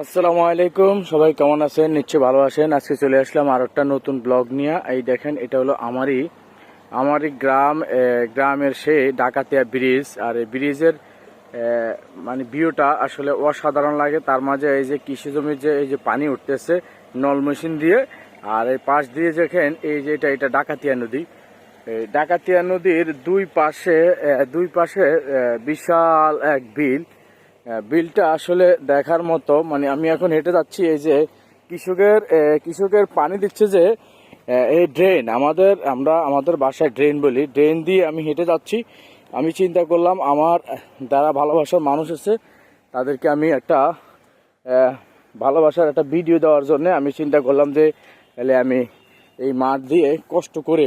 আসসালামু আলাইকুম। সবাই কেমন আছেন? নিশ্চয়ই ভালো আছেন। আজকে চলে আসলাম আর একটা নতুন ব্লগ নিয়ে। এই দেখেন, এটা হলো আমারই আমারই গ্রাম গ্রামের সে ডাকাতিয়া ব্রিজ। আর এই ব্রিজের মানে ভিউটা আসলে অসাধারণ লাগে। তার মাঝে এই যে কৃষি জমির যে, এই যে পানি উঠতেছে, নল মেশিন দিয়ে। আর এই পাশ দিয়ে দেখেন, এই যে এটা এটা ডাকাতিয়া নদী। এই ডাকাতিয়া নদীর দুই পাশে দুই পাশে বিশাল এক বিল। বিলটা আসলে দেখার মতো মানে আমি এখন হেঁটে যাচ্ছি এই যে কৃষকের কৃষকের পানি দিচ্ছে যে এই ড্রেন আমাদের, আমরা, আমাদের বাসায় ড্রেন বলি ড্রেন দিয়ে আমি হেঁটে যাচ্ছি। আমি চিন্তা করলাম আমার যারা ভালোবাসার মানুষ আছে, তাদেরকে আমি একটা ভালোবাসার একটা ভিডিও দেওয়ার জন্য আমি চিন্তা করলাম যে, তাহলে আমি এই মাঠ দিয়ে কষ্ট করে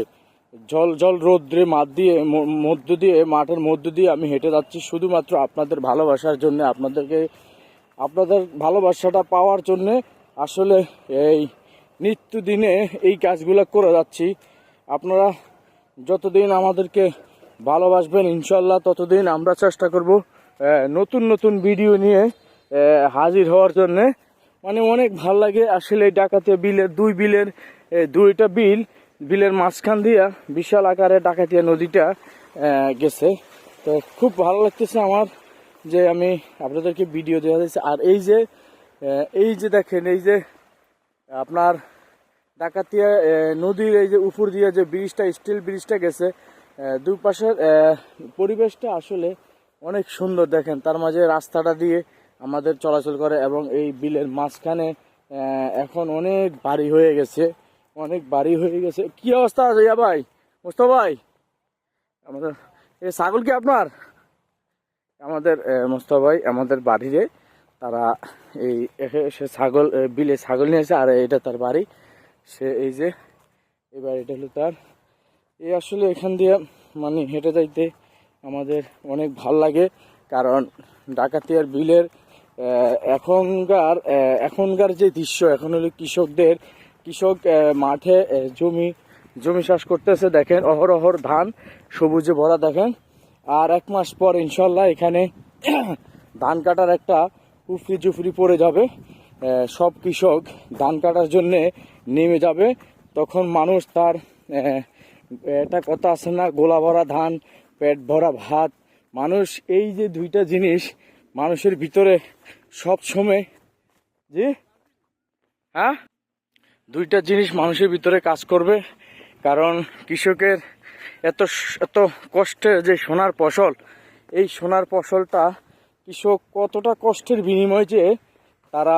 জল জল রৌদ্রে মাঠ দিয়ে মধ্য দিয়ে, মাঠের মধ্য দিয়ে আমি হেঁটে যাচ্ছি শুধুমাত্র আপনাদের ভালোবাসার জন্য, আপনাদেরকে, আপনাদের ভালোবাসাটা পাওয়ার জন্য আসলে এই নিত্যদিনে এই কাজগুলো করে যাচ্ছি। আপনারা যতদিন আমাদেরকে ভালোবাসবেন ইনশাল্লাহ ততদিন আমরা চেষ্টা করব নতুন নতুন ভিডিও নিয়ে হাজির হওয়ার জন্যে। মানে অনেক ভালো লাগে আসলে এই ডাকাতিয়া বিলের, দুই বিলের দুইটা বিল বিলের মাঝখান দিয়া বিশাল আকারে ডাকাতিয়া নদীটা গেছে। তো খুব ভালো লাগতেছে আমার যে আমি আপনাদেরকে ভিডিও দেওয়া যাচ্ছে আর এই যে এই যে দেখেন, এই যে আপনার ডাকাতিয়া নদীর এই যে উপর দিয়ে যে ব্রিজটা, স্টিল ব্রিজটা গেছে দুপাশের পরিবেশটা আসলে অনেক সুন্দর দেখেন। তার মাঝে রাস্তাটা দিয়ে আমাদের চলাচল করে এবং এই বিলের মাঝখানে এখন অনেক বাড়ি হয়ে গেছে। অনেক বাড়ি হয়ে গেছে। কি অবস্থা আছে ইয়া ভাই? মুস্তফা ভাই? আমাদের এই ছাগল কি আপনার? আমাদের আহ, ভাই আমাদের বাড়িরে তারা এই সে ছাগল বিলে ছাগল নিয়েছে আর এটা তার বাড়ি। সে এই যে এই বাড়িটা হলো তার। এই আসলে এখান দিয়ে মানে হেঁটে যাইতে আমাদের অনেক ভালো লাগে কারণ ডাকাতিয়ার বিলের এখনকার এখনকার যে দৃশ্য এখন হলো কৃষকদের কৃষক মাঠে জমি জমি চাষ করতেছে, দেখেন অহরহর ধান, সবুজে ভরা, দেখেন। আর এক মাস পর ইনশাল্লাহ এখানে ধান কাটার একটা উফরি জুফরি পড়ে যাবে। সব কৃষক ধান কাটার জন্যে নেমে যাবে। তখন মানুষ তার একটা কথা আছে না, গোলা ভরা ধান, পেট ভরা ভাত। মানুষ এই যে দুইটা জিনিস মানুষের ভিতরে সব সময় জি? হ্যাঁ? দুইটা জিনিস মানুষের ভিতরে কাজ করবে, কারণ কৃষকের এত এত কষ্টের যে সোনার ফসল, এই সোনার ফসলটা কৃষক কতটা কষ্টের বিনিময়ে যে তারা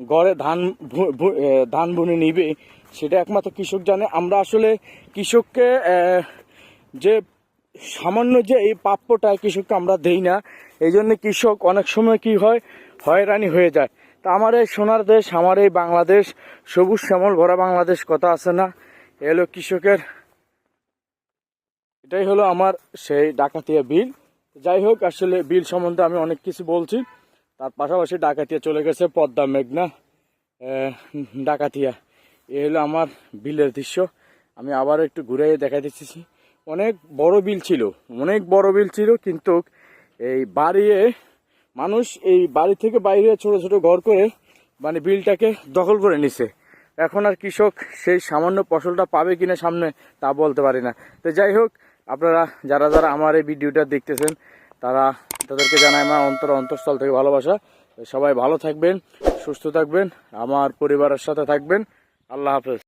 ঘরে ধান ধান বুনে নিবে, সেটা একমাত্র কৃষক জানে। আমরা আসলে কৃষককে যে সামান্য যে এই প্রাপ্যটা কৃষককে আমরা দেই না, এই জন্য কৃষক অনেক সময় কি হয়, হয়রানি হয়ে যায়। তা আমার এই সোনার দেশ, আমার এই বাংলাদেশ, সবুজ শ্যামল ভরা বাংলাদেশ কথা আছে না? এ হলো কৃষকের, এটাই হলো আমার সেই ডাকাতিয়া বিল। যাই হোক, আসলে বিল সম্বন্ধে আমি অনেক কিছু বলছি। তার পাশাপাশি ডাকাতিয়া চলে গেছে, পদ্মা মেঘনা ডাকাতিয়া। এ হলো আমার বিলের দৃশ্য। আমি আবার একটু ঘুরে দেখা দিচ্ছি অনেক বড় বিল ছিল, অনেক বড় বিল ছিল, কিন্তু এই বাড়িয়ে মানুষ এই বাড়ি থেকে বাইরে ছোট ছোট ঘর করে মানে বিলটাকে দখল করে নিছে। এখন আর কৃষক সেই সামান্য ফসলটা পাবে কিনা সামনে তা বলতে পারি না। তো যাই হোক, আপনারা যারা যারা আমার এই ভিডিওটা দেখতেছেন, তারা তাদেরকে জানাই আমার অন্তর অন্তঃস্থল থেকে ভালোবাসা। সবাই ভালো থাকবেন, সুস্থ থাকবেন, আমার পরিবারের সাথে থাকবেন। আল্লাহ হাফেজ।